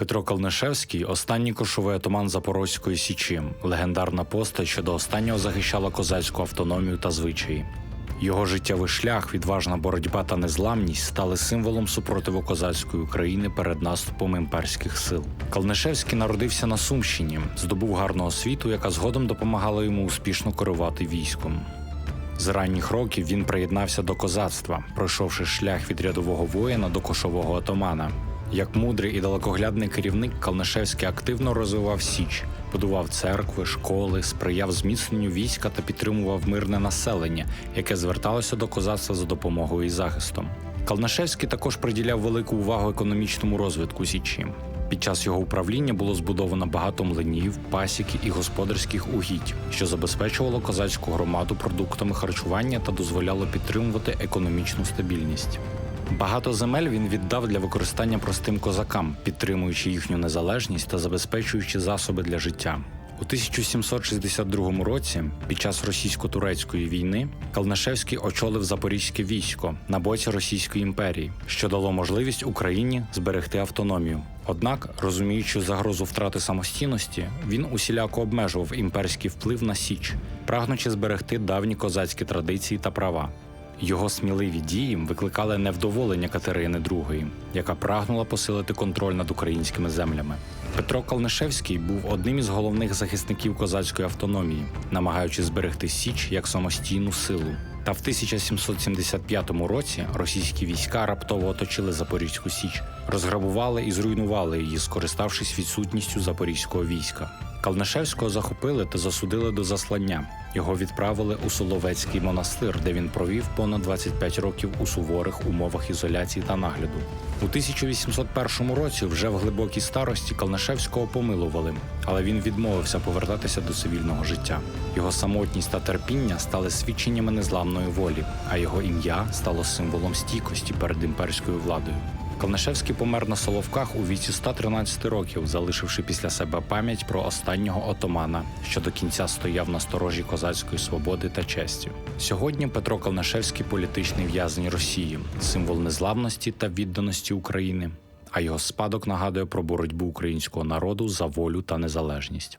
Петро Калнишевський останній кошовий отаман Запорозької січі, легендарна постать, що до останнього захищала козацьку автономію та звичаї. Його життєвий шлях, відважна боротьба та незламність стали символом супротиву козацької України перед наступом імперських сил. Калнишевський народився на Сумщині, здобув гарну освіту, яка згодом допомагала йому успішно керувати військом. З ранніх років він приєднався до козацтва, пройшовши шлях від рядового воїна до кошового отамана. Як мудрий і далекоглядний керівник, Калнишевський активно розвивав Січ, будував церкви, школи, сприяв зміцненню війська та підтримував мирне населення, яке зверталося до козацтва за допомогою і захистом. Калнишевський також приділяв велику увагу економічному розвитку Січі. Під час його управління було збудовано багато млинів, пасіки і господарських угідь, що забезпечувало козацьку громаду продуктами харчування та дозволяло підтримувати економічну стабільність. Багато земель він віддав для використання простим козакам, підтримуючи їхню незалежність та забезпечуючи засоби для життя. У 1762 році, під час російсько-турецької війни, Калнишевський очолив запорізьке військо на боці Російської імперії, що дало можливість Україні зберегти автономію. Однак, розуміючи загрозу втрати самостійності, він усіляко обмежував імперський вплив на Січ, прагнучи зберегти давні козацькі традиції та права. Його сміливі дії викликали невдоволення Катерини II, яка прагнула посилити контроль над українськими землями. Петро Калнишевський був одним із головних захисників козацької автономії, намагаючись зберегти Січ як самостійну силу. Та в 1775 році російські війська раптово оточили Запорізьку Січ, розграбували і зруйнували її, скориставшись відсутністю запорізького війська. Калнишевського захопили та засудили до заслання. Його відправили у Соловецький монастир, де він провів понад 25 років у суворих умовах ізоляції та нагляду. У 1801 році, вже в глибокій старості, Калнишевського помилували, але він відмовився повертатися до цивільного життя. Його самотність та терпіння стали свідченнями незламної волі, а його ім'я стало символом стійкості перед імперською владою. Калнишевський помер на Соловках у віці 113 років, залишивши після себе пам'ять про останнього отомана, що до кінця стояв на сторожі козацької свободи та честі. Сьогодні Петро Калнишевський політичний в'язень Росії, символ незламності та відданості України. А його спадок нагадує про боротьбу українського народу за волю та незалежність.